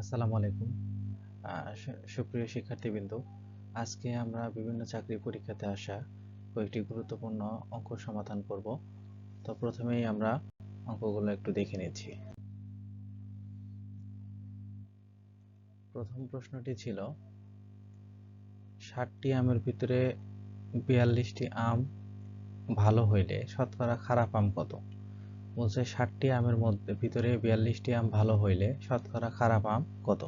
আসসালামু আলাইকুম। সুপ্রিয় শিক্ষার্থীবৃন্দ, আজকে আমরা বিভিন্ন চাকরি পরীক্ষাতে আসা কয়েকটি গুরুত্বপূর্ণ অঙ্ক সমাধান করব। তো প্রথমেই আমরা অঙ্কগুলো একটু দেখে নিচ্ছি। প্রথম প্রশ্নটি ছিল, ষাটটি আমের ভিতরে বিয়াল্লিশটি আম ভালো হইলে শতকরা খারাপ আম কত? বলছে, ষাটটি আমের মধ্যে ভিতরে বিয়াল্লিশটি আম ভালো হইলে শতকরা খারাপ আম কত?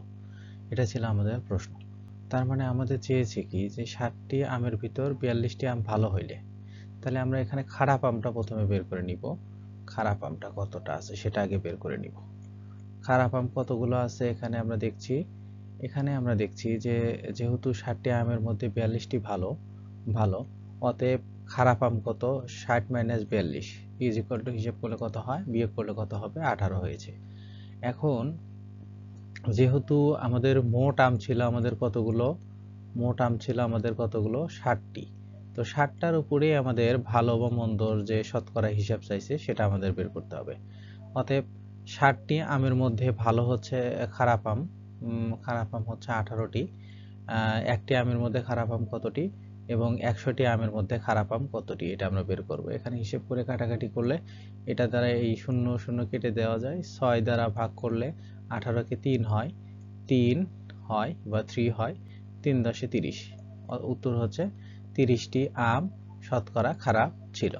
এটা ছিল আমাদের প্রশ্ন। তার মানে আমাদের চেয়েছে কি যে, ষাটটি আমের ভিতর বিয়াল্লিশটি আম ভালো হইলে, তাহলে আমরা এখানে খারাপ আমটা প্রথমে বের করে নিব। খারাপ আমটা কতটা আছে সেটা আগে বের করে নিব। খারাপ আম কতগুলো আছে এখানে আমরা দেখছি। এখানে আমরা দেখছি যে, যেহেতু ষাটটি আমের মধ্যে বিয়াল্লিশটি ভালো ভালো, অতএব খারাপ আম কত? ষাট মাইনাস বিয়াল্লিশ। ইজ ইকুয়াল টু হিসেব করলে কত হয়? বিয়োগ করলে কত হবে? আঠারো হয়েছে। এখন যেহেতু আমাদের মোট আম ছিল আমাদের কতগুলো? মোট আম ছিল আমাদের কতগুলো? ষাটটি। তো ষাটটার উপরে আমাদের ভালো বা মন্দর যে শতকরা হিসাব চাইছে, সেটা আমাদের বের করতে হবে। অতএব ষাটটি আমের মধ্যে ভালো হচ্ছে খারাপ আম। খারাপ আম হচ্ছে আঠারোটি। একটি আমের মধ্যে খারাপ আম কতটি? এবং একশোটি আমের মধ্যে খারাপ আম কতটি এটা আমরা বের করব। এখানে হিসেব করে কাটাকাটি করলে এটা দ্বারা এই শূন্য শূন্য কেটে দেওয়া যায়। ছয় দ্বারা ভাগ করলে আঠারোকে তিন হয়। তিন হয় বা থ্রি হয়, তিন দশে তিরিশ। উত্তর হচ্ছে তিরিশটি আম শতকরা খারাপ ছিল।